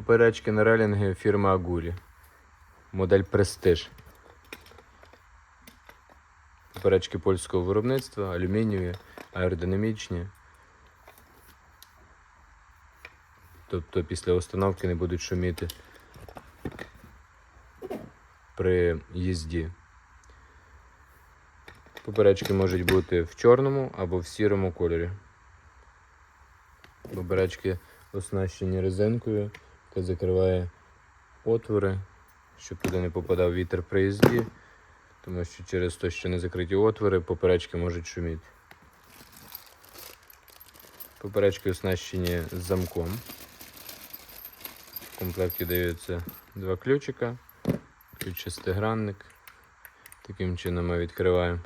Поперечки на релінги фірми Агурі. Модель Prestige. Поперечки польського виробництва, алюмінієві, аеродинамічні. Тобто після установки не будуть шуміти при їзді. Поперечки можуть бути в чорному або в сірому кольорі. Поперечки оснащені резинкою, яка закриває отвори, щоб туди не попадав вітер при їзді, тому що через те, що не закриті отвори, поперечки можуть шуміти. Поперечки оснащені замком. В комплекті даються два ключика, ключ шестигранник. Таким чином ми відкриваємо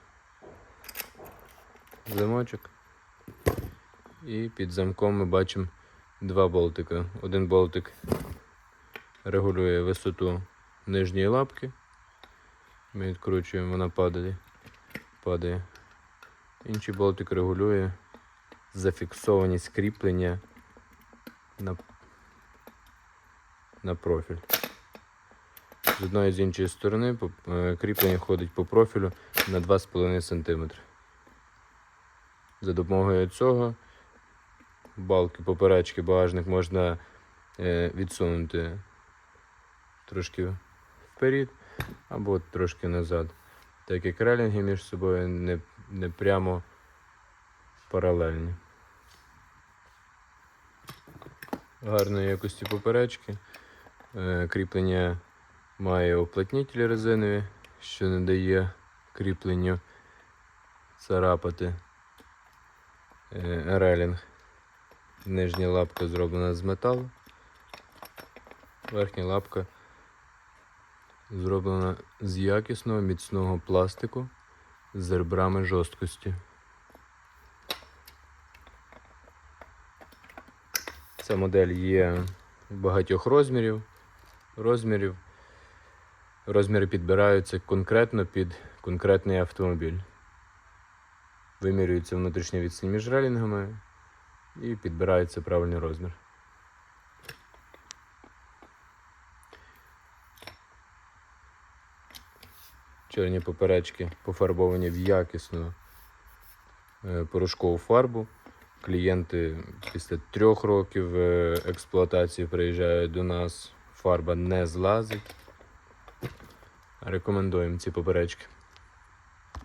замочок. І під замком ми бачимо два болтика. Один болтик регулює висоту нижньої лапки. Ми відкручуємо, вона падає. падає. Інший болтик регулює зафіксованість кріплення на, на профіль. З одної з іншої сторони е, кріплення ходить по профілю на 2,5 см. За допомогою цього балки, поперечки, багажник можна е, відсунути трошки вперед або трошки назад. Так як релінги між собою не, не прямо паралельні. Гарної якості поперечки. Е, кріплення має уплотнітелі резинові, що не дає кріпленню царапати. Е, релінг. Нижня лапка зроблена з металу. Верхня лапка зроблена з якісного міцного пластику з ребрами жорсткості. Ця модель є багатьох розмірів. Розмірів. Розміри підбираються конкретно під конкретний автомобіль. Вимірюється внутрішня відстань між релінгами і підбирається правильний розмір. Чорні поперечки пофарбовані в якісну е, порошкову фарбу. Клієнти після трьох років е, експлуатації приїжджають до нас, фарба не злазить. Рекомендуємо ці поперечки.